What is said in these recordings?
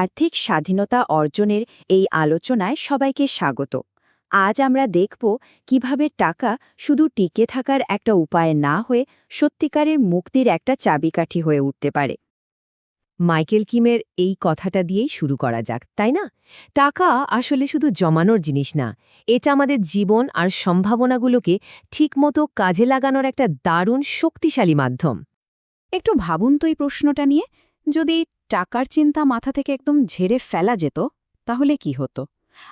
আর্থিক স্বাধীনতা অর্জনের এই আলোচনায় সবাইকে স্বাগত। আজ আমরা দেখব কীভাবে টাকা শুধু টিকে থাকার একটা উপায় না হয়ে সত্যিকারের মুক্তির একটা চাবিকাঠি হয়ে উঠতে পারে। মাইকেল কিমের এই কথাটা দিয়েই শুরু করা যাক, তাই না? টাকা আসলে শুধু জমানোর জিনিস না, এটা আমাদের জীবন আর সম্ভাবনাগুলোকে ঠিকমতো কাজে লাগানোর একটা দারুণ শক্তিশালী মাধ্যম। একটু ভাবুন তো এই প্রশ্নটা নিয়ে, যদি টাকার চিন্তা মাথা থেকে একদম ঝেড়ে ফেলা যেত, তাহলে কি হতো?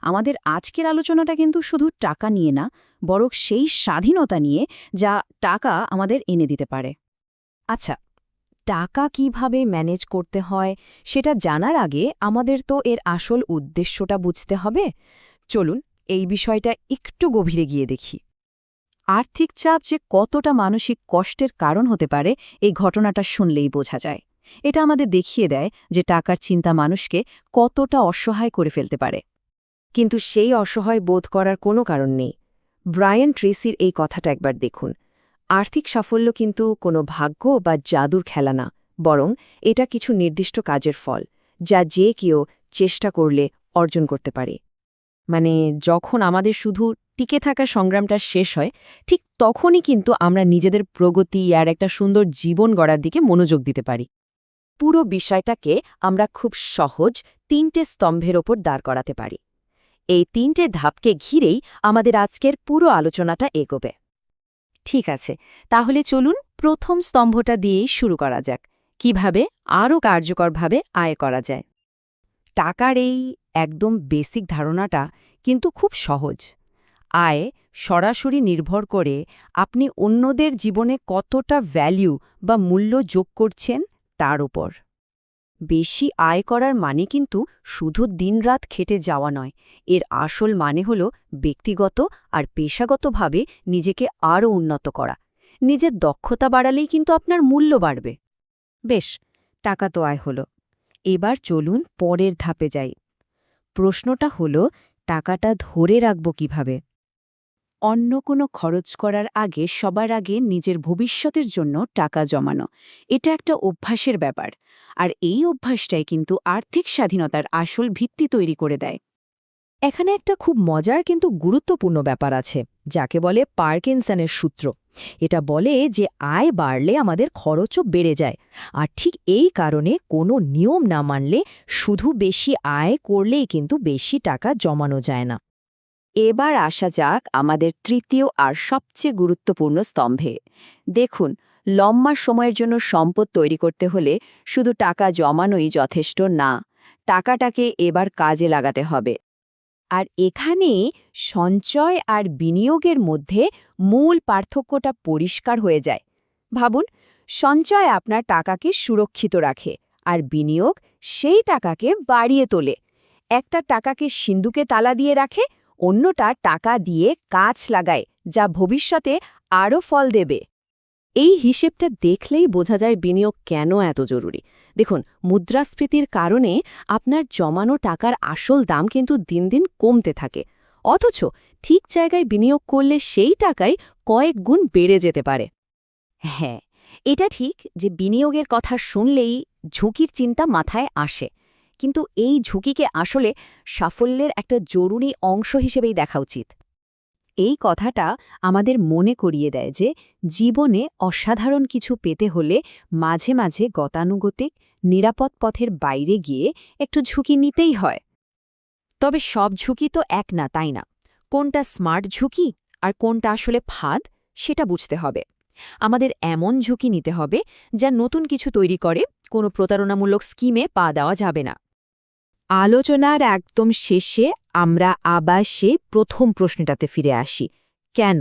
আমাদের আজকের আলোচনাটা কিন্তু শুধু টাকা নিয়ে না, বরং সেই স্বাধীনতা নিয়ে যা টাকা আমাদের এনে দিতে পারে। আচ্ছা টাকা কীভাবে ম্যানেজ করতে হয় সেটা জানার আগে আমাদের তো এর আসল উদ্দেশ্যটা বুঝতে হবে। চলুন, এই বিষয়টা একটু গভীরে গিয়ে দেখি। আর্থিক চাপ যে কতটা মানসিক কষ্টের কারণ হতে পারে, এই ঘটনাটা শুনলেই বোঝা যায়। এটা আমাদের দেখিয়ে দেয় যে টাকার চিন্তা মানুষকে কতটা অসহায় করে ফেলতে পারে। কিন্তু সেই অসহায় বোধ করার কোনো কারণ নেই। ব্রায়ান ট্রেসির এই কথাটা একবার দেখুন। আর্থিক সাফল্য কিন্তু কোনো ভাগ্য বা জাদুর খেলা না, বরং এটা কিছু নির্দিষ্ট কাজের ফল, যা যে কেউ চেষ্টা করলে অর্জন করতে পারে। মানে যখন আমাদের শুধু টিকে থাকার সংগ্রামটা শেষ হয়, ঠিক তখনই কিন্তু আমরা নিজেদের প্রগতি আর একটা সুন্দর জীবন গড়ার দিকে মনোযোগ দিতে পারি। পুরো বিষয়টাকে আমরা খুব সহজ তিনটে স্তম্ভের ওপর দাঁড় করাতে পারি। এই তিনটে ধাপকে ঘিরেই আমাদের আজকের পুরো আলোচনাটা এগোবে। ঠিক আছে, তাহলে চলুন প্রথম স্তম্ভটা দিয়েই শুরু করা যাক। কীভাবে, আরও কার্যকরভাবে আয় করা যায়। টাকার এই একদম বেসিক ধারণাটা কিন্তু খুব সহজ। আয় সরাসরি নির্ভর করে আপনি অন্যদের জীবনে কতটা ভ্যালু বা মূল্য যোগ করছেন তার উপর। বেশি আয় করার মানে কিন্তু শুধু দিনরাত খেটে যাওয়া নয়, এর আসল মানে হল ব্যক্তিগত আর পেশাগতভাবে নিজেকে আরও উন্নত করা। নিজের দক্ষতা বাড়ালেই কিন্তু আপনার মূল্য বাড়বে। বেশ, টাকা তো আয় হল। এবার চলুন পরের ধাপে যাই। প্রশ্নটা হল, টাকাটা ধরে রাখব কীভাবে? অন্য কোনো খরচ করার আগে সবার আগে নিজের ভবিষ্যতের জন্য টাকা জমানো। এটা একটা অভ্যাসের ব্যাপার। আর এই অভ্যাসটাই কিন্তু আর্থিক স্বাধীনতার আসল ভিত্তি তৈরি করে দেয়। এখানে একটা খুব মজার কিন্তু গুরুত্বপূর্ণ ব্যাপার আছে, যাকে বলে পার্কিনসনের সূত্র। এটা বলে যে আয় বাড়লে আমাদের খরচও বেড়ে যায়। আর ঠিক এই কারণে কোনো নিয়ম না মানলে শুধু বেশি আয় করলেই কিন্তু বেশি টাকা জমানো যায় না। এবার আসা যাক আমাদের তৃতীয় আর সবচেয়ে গুরুত্বপূর্ণ স্তম্ভে। দেখুন, লম্বা সময়ের জন্য সম্পদ তৈরি করতে হলে শুধু টাকা জমানোই যথেষ্ট না, টাকাটাকে এবার কাজে লাগাতে হবে। আর এখানে সঞ্চয় আর বিনিয়োগের মধ্যে মূল পার্থক্যটা পরিষ্কার হয়ে যায়। ভাবুন, সঞ্চয় আপনার টাকাকে সুরক্ষিত রাখে আর বিনিয়োগ সেই টাকাকে বাড়িয়ে তোলে। একটা টাকাকে সিন্ধুকে তালা দিয়ে রাখে অন্যটা টাকা দিয়ে কাজ লাগায়, যা ভবিষ্যতে আরও ফল দেবে। এই হিসেবটা দেখলেই বোঝা যায় বিনিয়োগ কেন এত জরুরি। দেখুন, মুদ্রাস্ফীতির কারণে আপনার জমানো টাকার আসল দাম কিন্তু দিন দিন কমতে থাকে। অথচ ঠিক জায়গায় বিনিয়োগ করলে সেই টাকাই কয়েক গুণ বেড়ে যেতে পারে। হ্যাঁ এটা ঠিক যে বিনিয়োগের কথা শুনলেই ঝুঁকির চিন্তা মাথায় আসে। কিন্তু এই ঝুঁকিকে আসলে সাফল্যের একটা জরুরি অংশ হিসেবেই দেখা উচিত। এই কথাটা আমাদের মনে করিয়ে দেয় যে, জীবনে অসাধারণ কিছু পেতে হলে মাঝে মাঝে গতানুগতিক, নিরাপদ পথের বাইরে গিয়ে একটু ঝুঁকি নিতেই হয়। তবে সব ঝুঁকি তো এক না, তাই না? কোনটা স্মার্ট ঝুঁকি আর কোনটা আসলে ফাঁদ, সেটা বুঝতে হবে। আমাদের এমন ঝুঁকি নিতে হবে যা নতুন কিছু তৈরি করে, কোনো প্রতারণামূলক স্কিমে পা দেওয়া যাবে না। আলোচনার একদম শেষে আমরা আবার সে প্রথম প্রশ্নটাতে ফিরে আসি, কেন?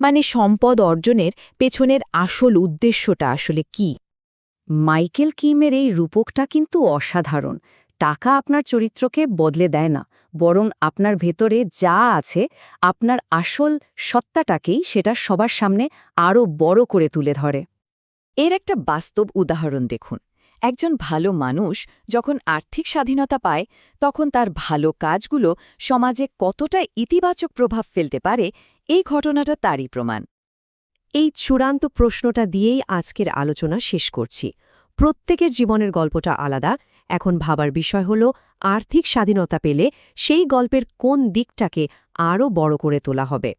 মানে সম্পদ অর্জনের পেছনের আসল উদ্দেশ্যটা আসলে কি? মাইকেল কিমের এই রূপকটা কিন্তু অসাধারণ। টাকা আপনার চরিত্রকে বদলে দেয় না, বরং আপনার ভেতরে যা আছে, আপনার আসল সত্তাটাকেই সেটা সবার সামনে আরও বড় করে তুলে ধরে। এর একটা বাস্তব উদাহরণ দেখুন। একজন ভালো মানুষ যখন আর্থিক স্বাধীনতা পায়, তখন তার ভালো কাজগুলো সমাজে কতটা ইতিবাচক প্রভাব ফেলতে পারে, এই ঘটনাটা তারই প্রমাণ। এই চূড়ান্ত প্রশ্নটা দিয়েই আজকের আলোচনা শেষ করছি। প্রত্যেকের জীবনের গল্পটা আলাদা। এখন ভাবার বিষয় হল, আর্থিক স্বাধীনতা পেলে সেই গল্পের কোন দিকটাকে আরও বড় করে তোলা হবে?